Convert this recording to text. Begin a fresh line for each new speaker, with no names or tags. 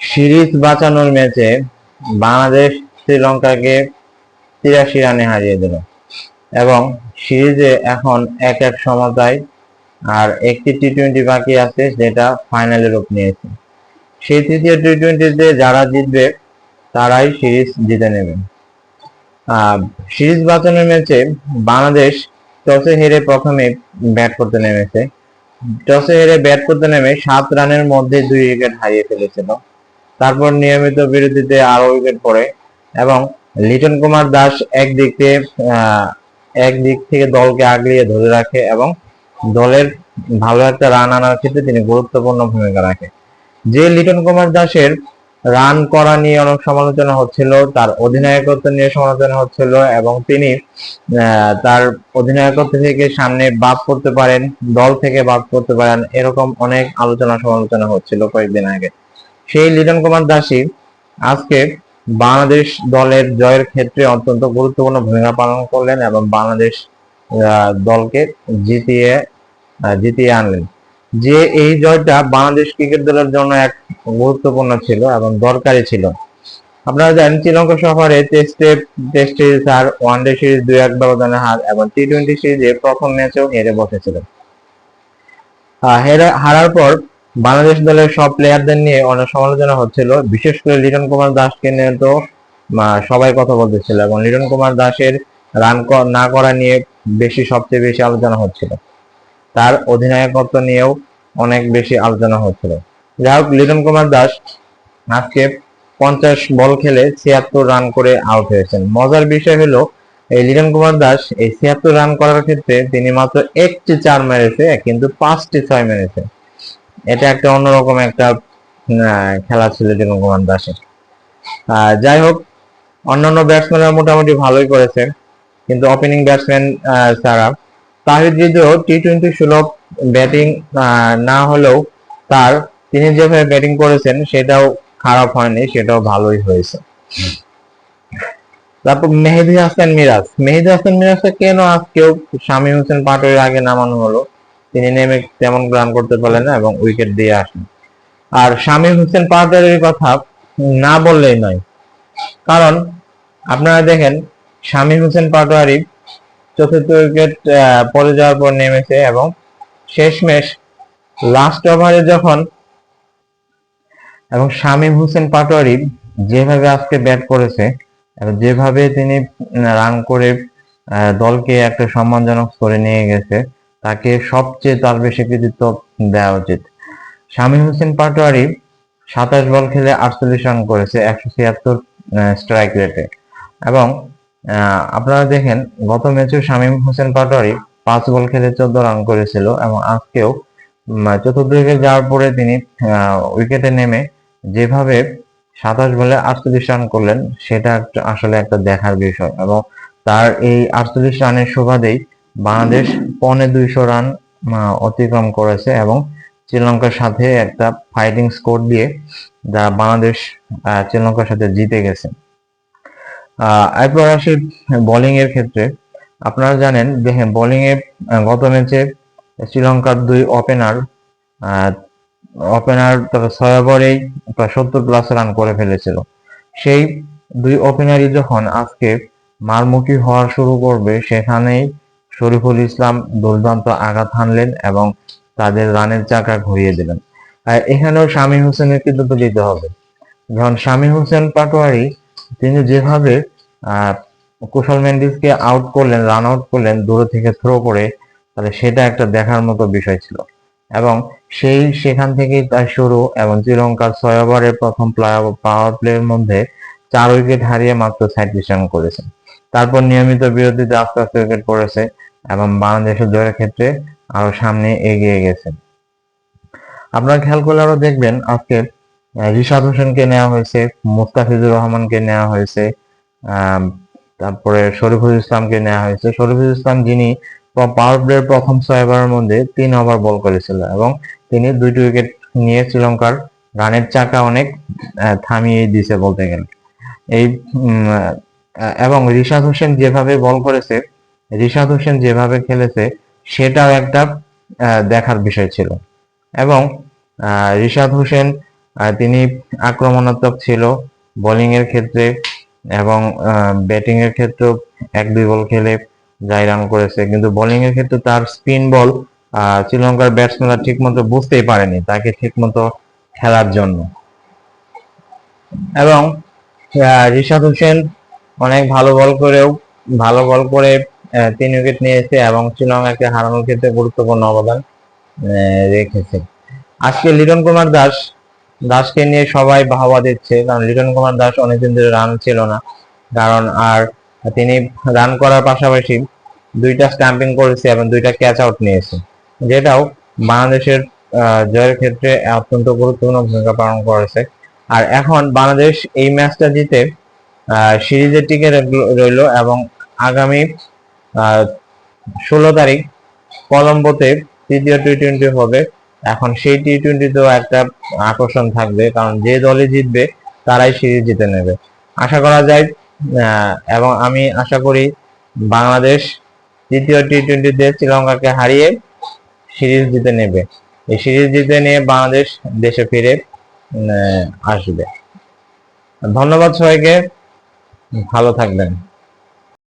Series বাঁচানোর ম্যাচে বাংলাদেশ শ্রীলঙ্কাকে তিরাশি রানে হারিয়ে দিল। এবং সিরিজে এখন এক এক সমতায় আর একটি টি টোয়েন্টি বাকি আছে যেটা ফাইনালে রূপ নিয়েছে। সেই তৃতীয় টি টোয়েন্টিতে যারা জিতবে, তারাই সিরিজ জিতে নেবে। সিরিজ বাঁচানোর ম্যাচে বাংলাদেশ টসে হেরে প্রথমে ব্যাট করতে নেমেছে। টসে হেরে ব্যাট করতে নেমে সাত রানের মধ্যে দুই উইকেট হারিয়ে ফেলেছিল। তারপর নিয়মিত বিরতিতে আরও উইকেট পড়ে এবং লিটন কুমার দাস একদিক থেকে একদিক থেকে দলকে আগলিয়ে ধরে রাখে এবং দলের ভালো একটা রান আনার ক্ষেত্রে তিনি গুরুত্বপূর্ণ ভূমিকা রাখে। যে লিটন কুমার দাসের রান করা নিয়ে অনেক সমালোচনা হচ্ছিল, তার অধিনায়কত্ব নিয়ে সমালোচনা হচ্ছিল এবং তিনি তার অধিনায়কত্ব থেকে সামনে বাদ করতে পারেন, দল থেকে বাদ করতে পারেন, এরকম অনেক আলোচনা সমালোচনা হচ্ছিল কয়েকদিন আগে। সেই লিটন কুমার দাসী আজকে বাংলাদেশ দলের জয়ের ক্ষেত্রে অত্যন্ত গুরুত্বপূর্ণ ভূমিকা পালন করলেন এবং বাংলাদেশ দলকে জিতিয়ে জিতিয়ে আনলেন। যে এই জয়টা বাংলাদেশ ক্রিকেট দলের জন্য এক গুরুত্বপূর্ণ ছিল এবং দরকারি ছিল। আপনারা জানেন, শ্রীলঙ্কা সফরে টেস্টে, টেস্ট সিরিজ আর ওয়ানডে সিরিজ দুই এক ব্যবধানে হার এবং টি টোয়েন্টি সিরিজে প্রথম ম্যাচেও হেরে বসেছিল হেরে- হারার পর বাংলাদেশ দলের সব প্লেয়ারদের নিয়ে অনেক সমালোচনা হচ্ছিল। বিশেষ করে লিটন কুমার দাসকে নিয়ে তো সবাই কথা বলতেছিল এবং লিটন কুমার দাসের রান না করা নিয়ে বেশি, সবচেয়ে বেশি আলোচনা হচ্ছিল। তার অধিনায়কত্ব নিয়েও অনেক বেশি আলোচনা হচ্ছিল। যাই হোক, লিটন কুমার দাস আজকে পঞ্চাশ বল খেলে ছিয়াত্তর রান করে আউট হয়েছেন। মজার বিষয় হলো, এই লিটন কুমার দাস এই ছিয়াত্তর রান করার ক্ষেত্রে তিনি মাত্র একটি চার মেরেছে, কিন্তু পাঁচটি ছয় মেরেছে। এটা একটা অন্যরকম একটা খেলা ছিল লিটন কুমার দাসের। যাই হোক, অন্যান্য ব্যাটসম্যানরা মোটামুটি ভালোই করেছে, কিন্তু ওপেনিং ব্যাটসম্যান ছাড়া তাহিদ হৃদয় টি টোয়েন্টি সুলভ ব্যাটিং না হলেও তার, তিনি যেভাবে ব্যাটিং করেছেন সেটাও খারাপ হয়নি, সেটাও ভালোই হয়েছে। তারপর মেহেদি হাসান মিরাজ। মেহেদি হাসান মিরাজকে কেন আজকেও শামীম হোসেন পাটোয়ারির আগে নামানো হলো? তিনি নেমে তেমন রান করতে পারলেন না এবং উইকেট দিয়ে আসেন। আর শামীম হোসেন পাটোয়ারির কথা না বললেই নয়। কারণ আপনারা দেখেন, শামীম হোসেন পাটোয়ারি চতুর্থ উইকেট পড়ে যাওয়ার পর নেমেছে এবং শেষমেশ লাস্ট ওভারে যখন এবং শামীম হোসেন পাটোয়ারি যেভাবে আজকে ব্যাট করেছে এবং যেভাবে তিনি রান করে দলকে একটা সম্মানজনক করে নিয়ে গেছে, তাকে সবচেয়ে তার বেশি কৃতিত্ব দেওয়া উচিত। শামীম হোসেন পাটোয়ারি সাতাশ বল খেলে আটচল্লিশ রান করেছে, একশো ছিয়াত্তর স্ট্রাইক রেটে এবং আপনারা দেখেন, গত ম্যাচেও শামীম হোসেন পাটোয়ারি পাঁচ বল খেলে চোদ্দ রান করেছিল এবং আজকেও চতুর্থ উইকেট যাওয়ার পরে তিনি উইকেটে নেমে যেভাবে সাতাশ বলে আটচল্লিশ রান করলেন, সেটা আসলে একটা দেখার বিষয় এবং তার এই আটচল্লিশ রানের সুবাদেই বাংলাদেশ পনে দুইশো রান অতিক্রম করেছে এবং শ্রীলঙ্কার সাথে একটা ফাইটিং স্কোর দিয়ে, যা বাংলাদেশ শ্রীলঙ্কার সাথে জিতে গেছে। এরপর আসি বোলিং এর ক্ষেত্রে। আপনারা জানেন, দেখেন বোলিং এ গত ম্যাচে শ্রীলঙ্কার দুই ওপেনার ওপেনার তবে ছয় ওভারেই প্রায় সত্তর প্লাস রান করে ফেলেছিল। সেই দুই ওপেনারই যখন আজকে মারমুখী হওয়া শুরু করবে, সেখানেই শরীফুল ইসলাম দুর্দান্ত আঘাত হানলেন এবং তাদের রানের চাকা ঘুরিয়ে দিলেন। এখানেও শামীম হোসেনের কৃতিত্ব দিতে হবে। যখন শামীম হোসেন পাটোয়ারি তিনি যেভাবে কুশল মেন্ডিসকে আউট করলেন রান আউট করলেন দূরে থেকে থ্রো করে তাহলে সেটা একটা দেখার মতো বিষয় ছিল। এবং সেই সেখান থেকেই তার শুরু এবং শ্রীলঙ্কার ছয় ওভারের প্রথম পাওয়ার প্লের মধ্যে চার উইকেট হারিয়ে মাত্র সাঁত্রিশ রান করেছে। তারপর নিয়মিত বিরতিতে আস্তে আস্তে উইকেট পড়েছে এবং বাংলাদেশের জয়ের ক্ষেত্রে আরও সামনে এগিয়ে গেছেন আপনারা খেয়াল করলে আরও দেখবেন আজকে আহ, রিশাদ হোসেনকে নেওয়া হয়েছে, মুস্তাফিজুর রহমানকে নেওয়া হয়েছে তারপরে শরীফুল ইসলামকে নেওয়া হয়েছে। শরীফুল ইসলাম যিনি পাওয়ার প্লের প্রথম ছয় ওভারের মধ্যে তিন ওভার বল করেছিল এবং তিনি দুইটি উইকেট নিয়ে শ্রীলঙ্কার রানের চাকা অনেক থামিয়ে দিয়েছে বলতে গেলে। এই এবং রিশাদ হোসেন যেভাবে বল করেছে, রিশাদ হোসেন যেভাবে খেলেছে, সেটাও একটা দেখার বিষয় ছিল। এবং রিশাদ হোসেন তিনি আক্রমণাত্মক ছিল বোলিং এর ক্ষেত্রে এবং ব্যাটিং এর ক্ষেত্রেও এক, দুই বল খেলে যাই রান করেছে। কিন্তু বোলিং এর ক্ষেত্রে তার স্পিন বল শ্রীলঙ্কার ব্যাটসম্যানরা ঠিক মতো বুঝতেই পারেনি তাকে ঠিক মতো খেলার জন্য। এবং রিশাদ হোসেন অনেক ভালো বল করেও, ভালো বল করে তিন উইকেট নিয়েছে এবং শ্রীলঙ্কাকে হারানোর ক্ষেত্রে গুরুত্বপূর্ণ অবদান রেখেছে। আজকে লিটন কুমার দাস দাসকে নিয়ে সবাই বাহবা দিচ্ছে, কারণ লিটন কুমার দাস অনেকদিন ধরে রান ছিল না। কারণ আর তিনি রান করার পাশাপাশি দুইটা স্ট্যাম্পিং করেছে এবং দুইটা ক্যাচ আউট নিয়েছে। যেটাও বাংলাদেশের জয়ের ক্ষেত্রে অত্যন্ত গুরুত্বপূর্ণ ভূমিকা পালন করেছে। আর এখন বাংলাদেশ এই ম্যাচটা জিতে সিরিজের টিকে রইল এবং আগামী ষোলো তারিখ কলম্বোতে তৃতীয় টি টোয়েন্টি হবে। এখন সেই টি টোয়েন্টিতেও একটা আকর্ষণ থাকবে, কারণ যে দলে জিতবে, তারাই সিরিজ জিতে নেবে। আশা করা যায় এবং আমি আশা করি বাংলাদেশ তৃতীয় টি টোয়েন্টিতে শ্রীলঙ্কাকে হারিয়ে সিরিজ জিতে নেবে। এই সিরিজ জিতে নিয়ে বাংলাদেশ দেশে ফিরে আসবে। ধন্যবাদ সবাইকে, ভালো থাকবেন।